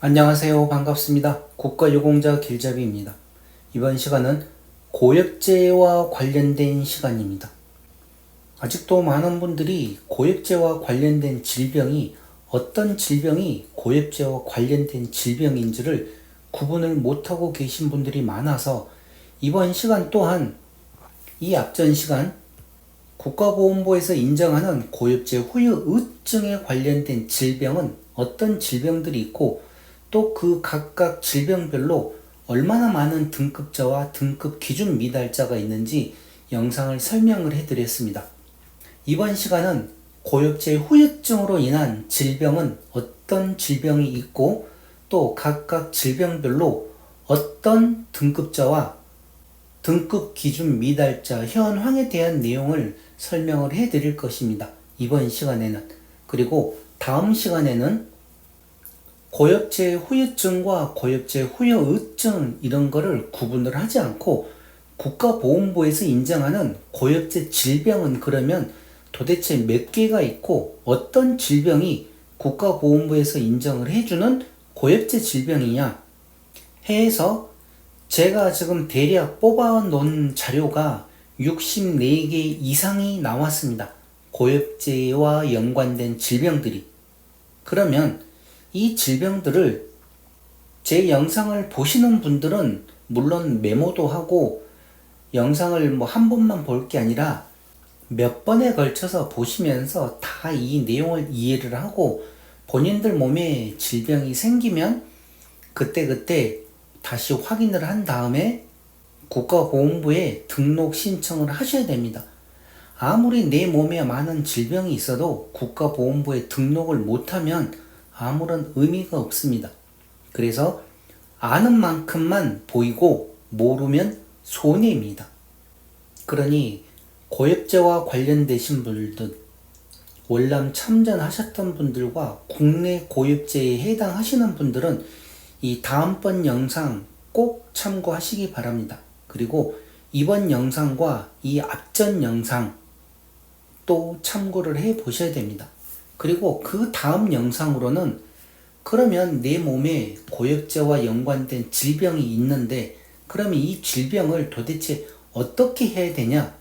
안녕하세요. 반갑습니다. 국가유공자 길잡이입니다. 이번 시간은 고엽제와 관련된 시간입니다. 아직도 많은 분들이 고엽제와 관련된 질병이 어떤 질병이 고엽제와 관련된 질병인지를 구분을 못하고 계신 분들이 많아서 이번 시간 또한 이 앞전 시간 국가보건부에서 인정하는 고엽제 후유의증에 관련된 질병은 어떤 질병들이 있고 또 그 각각 질병별로 얼마나 많은 등급자와 등급 기준 미달자가 있는지 영상을 설명을 해드렸습니다. 이번 시간은 고엽제 후유증으로 인한 질병은 어떤 질병이 있고 또 각각 질병별로 어떤 등급자와 등급 기준 미달자 현황에 대한 내용을 설명을 해 드릴 것입니다. 이번 시간에는. 그리고 다음 시간에는 고엽제 후유증과 고엽제 후유의증 이런 거를 구분을 하지 않고 국가보건부에서 인정하는 고엽제 질병은 그러면 도대체 몇 개가 있고 어떤 질병이 국가보건부에서 인정을 해주는 고엽제 질병이냐 해서 제가 지금 대략 뽑아 놓은 자료가 64개 이상이 나왔습니다. 고엽제와 연관된 질병들이. 그러면 이 질병들을 제 영상을 보시는 분들은 물론 메모도 하고 영상을 뭐 한 번만 볼 게 아니라 몇 번에 걸쳐서 보시면서 다 이 내용을 이해를 하고 본인들 몸에 질병이 생기면 그때그때 다시 확인을 한 다음에 국가보건부에 등록 신청을 하셔야 됩니다. 아무리 내 몸에 많은 질병이 있어도 국가보건부에 등록을 못하면 아무런 의미가 없습니다. 그래서 아는 만큼만 보이고 모르면 손해입니다. 그러니 고엽제와 관련되신 분들, 월남 참전하셨던 분들과 국내 고엽제에 해당하시는 분들은 이 다음번 영상 꼭 참고하시기 바랍니다. 그리고 이번 영상과 이 앞전 영상 또 참고를 해 보셔야 됩니다. 그리고 그 다음 영상으로는 그러면 내 몸에 고엽제와 연관된 질병이 있는데 그러면 이 질병을 도대체 어떻게 해야 되냐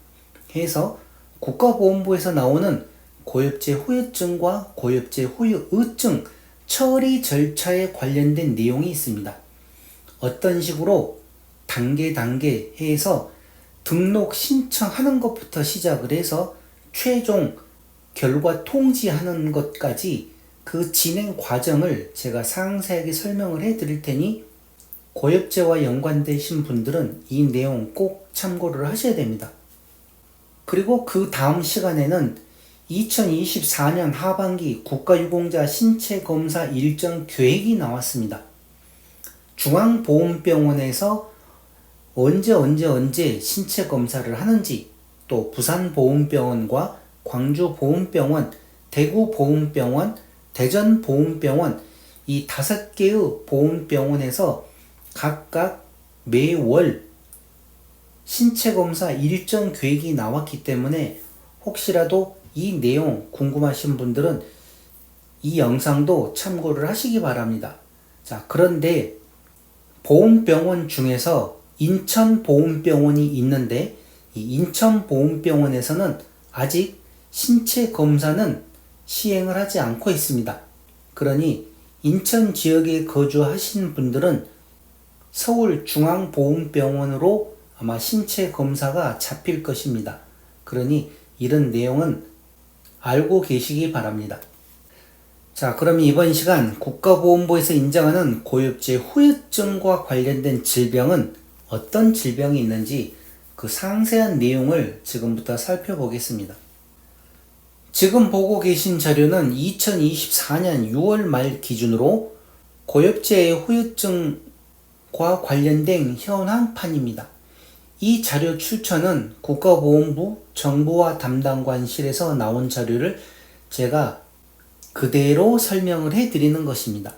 해서 국가보건부에서 나오는 고엽제 후유증과 고엽제 후유의증 처리 절차에 관련된 내용이 있습니다. 어떤 식으로 단계 단계 해서 등록 신청하는 것부터 시작을 해서 최종 결과 통지하는 것까지 그 진행 과정을 제가 상세하게 설명을 해 드릴 테니 고엽제와 연관되신 분들은 이 내용 꼭 참고를 하셔야 됩니다. 그리고 그 다음 시간에는 2024년 하반기 국가유공자 신체 검사 일정 계획이 나왔습니다. 중앙보험병원에서 언제 언제 언제 신체 검사를 하는지 또 부산보험병원과 광주보험병원, 대구보험병원, 대전보험병원 이 다섯 개의 보험병원에서 각각 매월 신체 검사 일정 계획이 나왔기 때문에 혹시라도 이 내용 궁금하신 분들은 이 영상도 참고를 하시기 바랍니다. 자, 그런데 보험병원 중에서 인천보험병원이 있는데 이 인천보험병원에서는 아직 신체 검사는 시행을 하지 않고 있습니다. 그러니 인천 지역에 거주하신 분들은 서울중앙보험병원으로 아마 신체 검사가 잡힐 것입니다. 그러니 이런 내용은 알고 계시기 바랍니다. 자, 그럼 이번 시간 국가보건부에서 인정하는 고엽제 후유증과 관련된 질병은 어떤 질병이 있는지 그 상세한 내용을 지금부터 살펴보겠습니다. 지금 보고 계신 자료는 2024년 6월 말 기준으로 고엽제의 후유증과 관련된 현황 판입니다. 이 자료 출처는 국가보건부 정보와 담당관실에서 나온 자료를 제가 그대로 설명을 해 드리는 것입니다.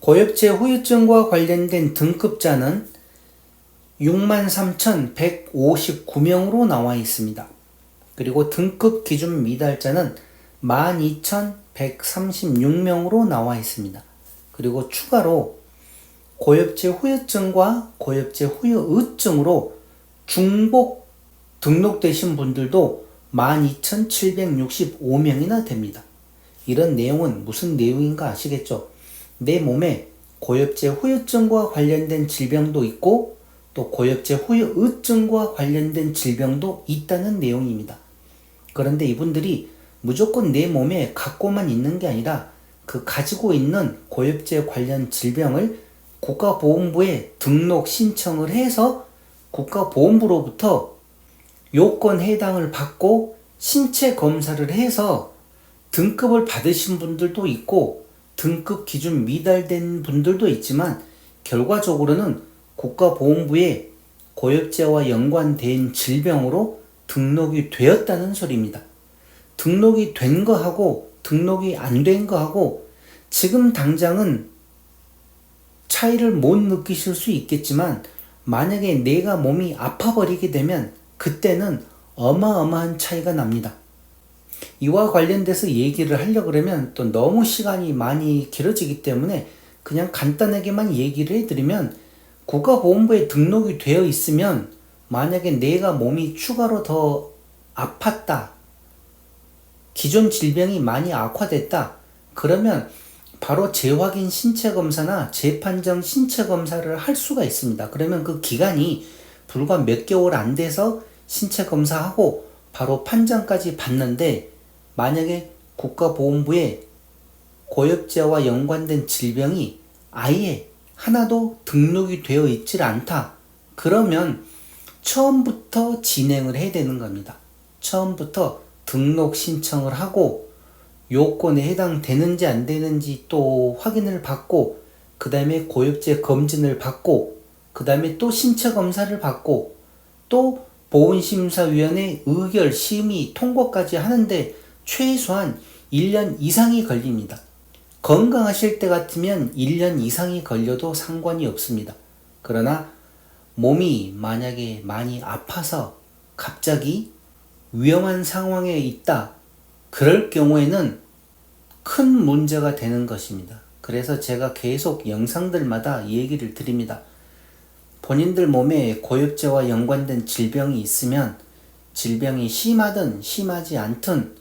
고엽제 후유증과 관련된 등급자는 63,159명으로 나와 있습니다. 그리고 등급 기준 미달자는 12,136명으로 나와 있습니다. 그리고 추가로 고엽제 후유증과 고엽제 후유의증으로 중복 등록되신 분들도 12,765명이나 됩니다. 이런 내용은 무슨 내용인가 아시겠죠? 내 몸에 고엽제 후유증과 관련된 질병도 있고 또 고엽제 후유의증과 관련된 질병도 있다는 내용입니다. 그런데 이분들이 무조건 내 몸에 갖고만 있는 게 아니라 그 가지고 있는 고엽제 관련 질병을 국가보험부에 등록 신청을 해서 국가보험부로부터 요건 해당을 받고 신체 검사를 해서 등급을 받으신 분들도 있고 등급 기준 미달된 분들도 있지만 결과적으로는 국가보험부에 고엽제와 연관된 질병으로 등록이 되었다는 소리입니다. 등록이 된 거하고 등록이 안 된 거하고 지금 당장은 차이를 못 느끼실 수 있겠지만 만약에 내가 몸이 아파버리게 되면 그때는 어마어마한 차이가 납니다. 이와 관련돼서 얘기를 하려 그러면 또 너무 시간이 많이 길어지기 때문에 그냥 간단하게만 얘기를 해드리면 국가보험부에 등록이 되어 있으면 만약에 내가 몸이 추가로 더 아팠다. 기존 질병이 많이 악화됐다. 그러면 바로 재확인 신체 검사나 재판정 신체 검사를 할 수가 있습니다. 그러면 그 기간이 불과 몇 개월 안 돼서 신체 검사하고 바로 판정까지 받는데 만약에 국가보험부에 고엽제와 연관된 질병이 아예 하나도 등록이 되어 있질 않다. 그러면 처음부터 진행을 해야 되는 겁니다. 처음부터 등록 신청을 하고 요건에 해당되는지 안 되는지 또 확인을 받고 그 다음에 고엽제 검진을 받고 그 다음에 또 신체 검사를 받고 또 보훈심사위원회 의결 심의 통과까지 하는데 최소한 1년 이상이 걸립니다. 건강하실 때 같으면 1년 이상이 걸려도 상관이 없습니다. 그러나 몸이 만약에 많이 아파서 갑자기 위험한 상황에 있다. 그럴 경우에는 큰 문제가 되는 것입니다. 그래서 제가 계속 영상들마다 얘기를 드립니다. 본인들 몸에 고엽제와 연관된 질병이 있으면 질병이 심하든 심하지 않든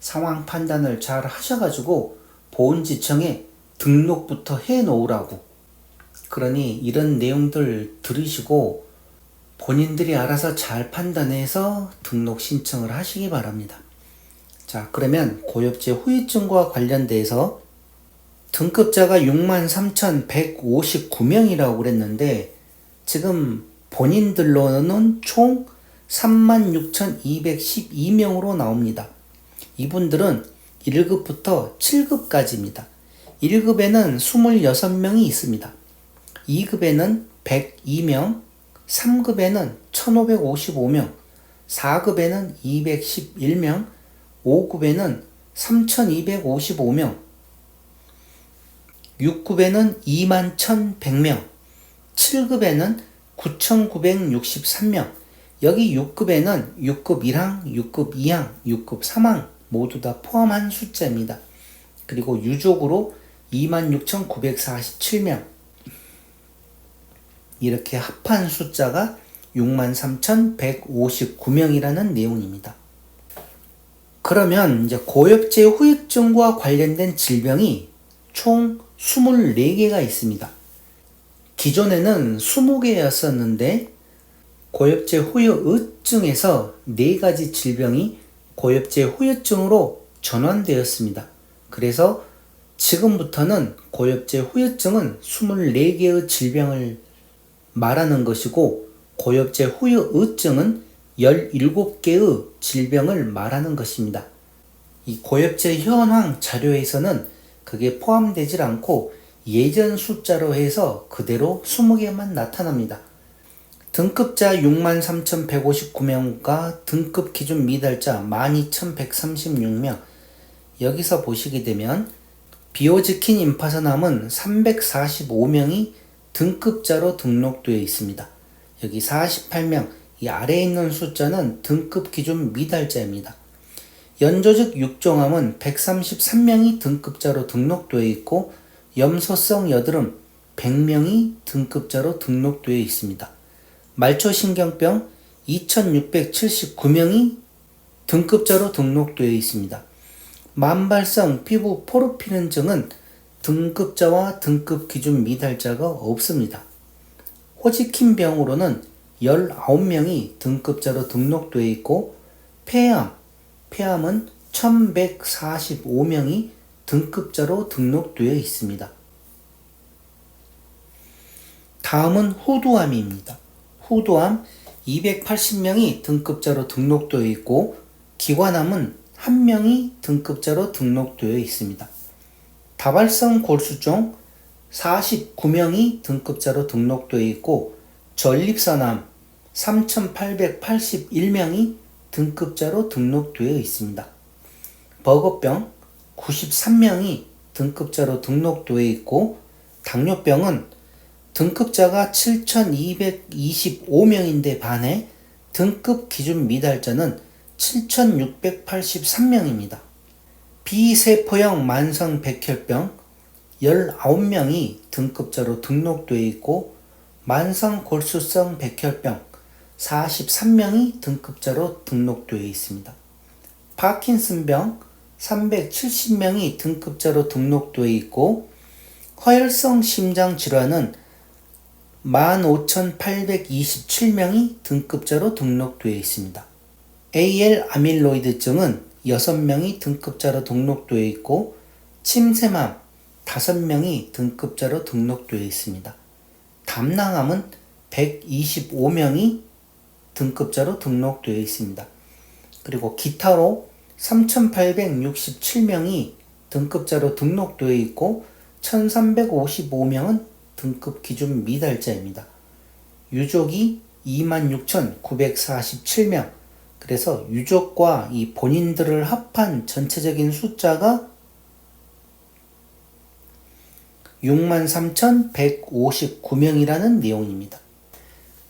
상황 판단을 잘 하셔가지고 보훈지청에 등록부터 해 놓으라고. 그러니 이런 내용들 들으시고 본인들이 알아서 잘 판단해서 등록 신청을 하시기 바랍니다. 자, 그러면 고엽제 후유증과 관련돼서 등급자가 63,159명이라고 그랬는데 지금 본인들로는 총 36,212명으로 나옵니다. 이분들은 1급부터 7급까지입니다. 1급에는 26명이 있습니다. 2급에는 102명, 3급에는 1555명, 4급에는 211명, 5급에는 3255명, 6급에는 21,100명, 7급에는 9,963명, 여기 6급에는 6급 1항, 6급 2항, 6급 3항 모두 다 포함한 숫자입니다. 그리고 유족으로 26,947명. 이렇게 합한 숫자가 63,159명이라는 내용입니다. 그러면 이제 고엽제 후유증과 관련된 질병이 총 24개가 있습니다. 기존에는 20개였었는데 고엽제 후유증에서 4가지 질병이 고엽제 후유증으로 전환되었습니다. 그래서 지금부터는 고엽제 후유증은 24개의 질병을 말하는 것이고 고엽제 후유증은 17개의 질병을 말하는 것입니다. 이 고엽제 현황 자료에서는 그게 포함되질 않고 예전 숫자로 해서 그대로 20개만 나타납니다. 등급자 63,159명과 등급 기준 미달자 12,136명. 여기서 보시게 되면 비오지킨 임파서남은 345명이 등급자로 등록되어 있습니다. 여기 48명, 이 아래에 있는 숫자는 등급 기준 미달자입니다. 연조직 육종암은 133명이 등급자로 등록되어 있고 염소성 여드름 100명이 등급자로 등록되어 있습니다. 말초신경병 2679명이 등급자로 등록되어 있습니다. 만발성 피부 포르피른증은 등급자와 등급 기준 미달자가 없습니다. 호지킨 병으로는 19명이 등급자로 등록되어 있고 폐암, 폐암은 1145명이 등급자로 등록되어 있습니다. 다음은 후두암입니다. 후두암 280명이 등급자로 등록되어 있고 기관암은 1명이 등급자로 등록되어 있습니다. 다발성 골수종 49명이 등급자로 등록되어 있고 전립선암 3,881명이 등급자로 등록되어 있습니다. 버거병 93명이 등급자로 등록되어 있고 당뇨병은 등급자가 7,225명인데 반해 등급 기준 미달자는 7,683명입니다. 비세포형 만성 백혈병 19명이 등급자로 등록되어 있고 만성 골수성 백혈병 43명이 등급자로 등록되어 있습니다. 파킨슨병 370명이 등급자로 등록되어 있고 허혈성 심장 질환은 15,827명이 등급자로 등록되어 있습니다. AL 아밀로이드증은 6명이 등급자로 등록되어 있고 침샘암 5명이 등급자로 등록되어 있습니다. 담낭암은 125명이 등급자로 등록되어 있습니다. 그리고 기타로 3,867명이 등급자로 등록되어 있고 1,355명은 등급 기준 미달자입니다. 유족이 26,947명. 그래서 유족과 이 본인들을 합한 전체적인 숫자가 63,159명이라는 내용입니다.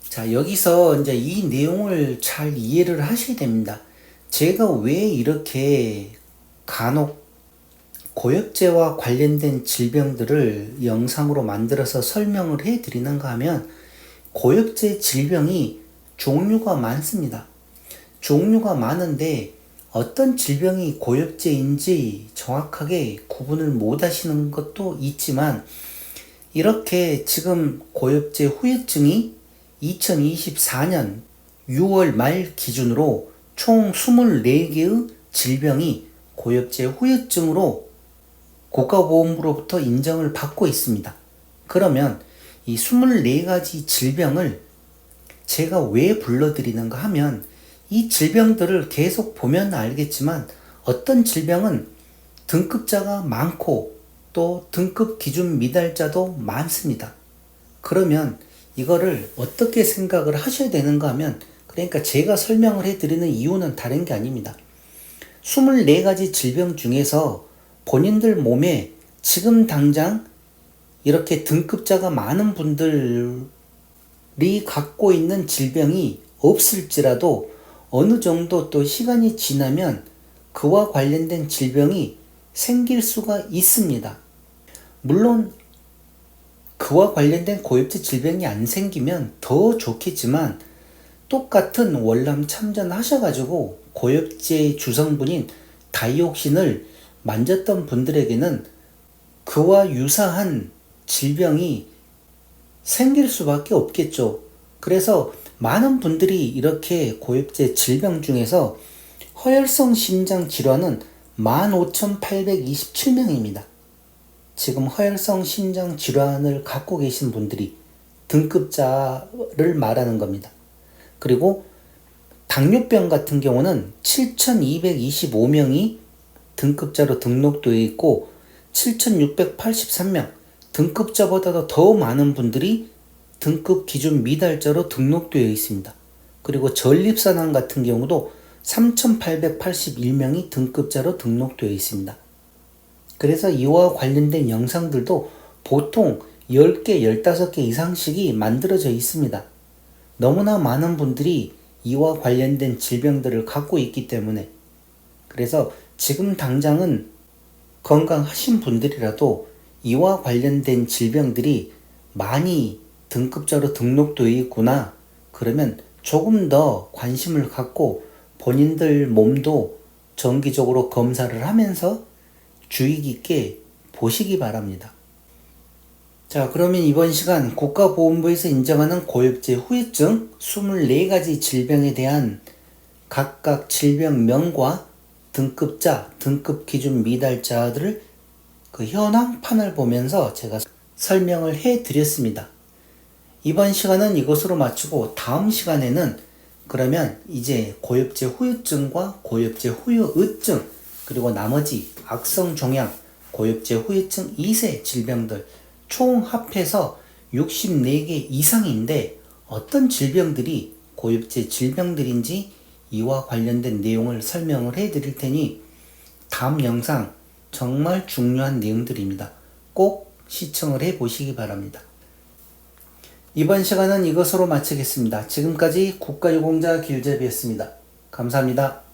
자, 여기서 이제 이 내용을 잘 이해를 하셔야 됩니다. 제가 왜 이렇게 간혹 고엽제와 관련된 질병들을 영상으로 만들어서 설명을 해 드리는가 하면 고엽제 질병이 종류가 많습니다. 종류가 많은데 어떤 질병이 고엽제인지 정확하게 구분을 못 하시는 것도 있지만 이렇게 지금 고엽제 후유증이 2024년 6월 말 기준으로 총 24개의 질병이 고엽제 후유증으로 국가보험부로부터 인정을 받고 있습니다. 그러면 이 24가지 질병을 제가 왜 불러드리는가 하면 이 질병들을 계속 보면 알겠지만 어떤 질병은 등급자가 많고 또 등급 기준 미달자도 많습니다. 그러면 이거를 어떻게 생각을 하셔야 되는가 하면 그러니까 제가 설명을 해드리는 이유는 다른 게 아닙니다. 24가지 질병 중에서 본인들 몸에 지금 당장 이렇게 등급자가 많은 분들이 갖고 있는 질병이 없을지라도 어느 정도 또 시간이 지나면 그와 관련된 질병이 생길 수가 있습니다. 물론 그와 관련된 고엽제 질병이 안 생기면 더 좋겠지만 똑같은 월남 참전 하셔가지고 고엽제 주성분인 다이옥신을 만졌던 분들에게는 그와 유사한 질병이 생길 수밖에 없겠죠. 그래서 많은 분들이 이렇게 고엽제 질병 중에서 허혈성 심장 질환은 15,827명입니다. 지금 허혈성 심장 질환을 갖고 계신 분들이 등급자를 말하는 겁니다. 그리고 당뇨병 같은 경우는 7,225명이 등급자로 등록되어 있고 7,683명 등급자보다도 더 많은 분들이 등급 기준 미달자로 등록되어 있습니다. 그리고 전립선암 같은 경우도 3,881명이 등급자로 등록되어 있습니다. 그래서 이와 관련된 영상들도 보통 10개, 15개 이상씩이 만들어져 있습니다. 너무나 많은 분들이 이와 관련된 질병들을 갖고 있기 때문에 그래서 지금 당장은 건강하신 분들이라도 이와 관련된 질병들이 많이 등급자로 등록되어 있구나. 그러면 조금 더 관심을 갖고 본인들 몸도 정기적으로 검사를 하면서 주의 깊게 보시기 바랍니다. 자, 그러면 이번 시간 국가보건부에서 인정하는 고엽제 후유증 24가지 질병에 대한 각각 질병명과 등급자, 등급 기준 미달자들을 그 현황판을 보면서 제가 설명을 해 드렸습니다. 이번 시간은 이것으로 마치고 다음 시간에는 그러면 이제 고엽제 후유증과 고엽제 후유의증 그리고 나머지 악성 종양, 고엽제 후유증 2세 질병들 총 합해서 64개 이상인데 어떤 질병들이 고엽제 질병들인지 이와 관련된 내용을 설명을 해 드릴 테니 다음 영상 정말 중요한 내용들입니다. 꼭 시청을 해 보시기 바랍니다. 이번 시간은 이것으로 마치겠습니다. 지금까지 국가유공자 길재비였습니다. 감사합니다.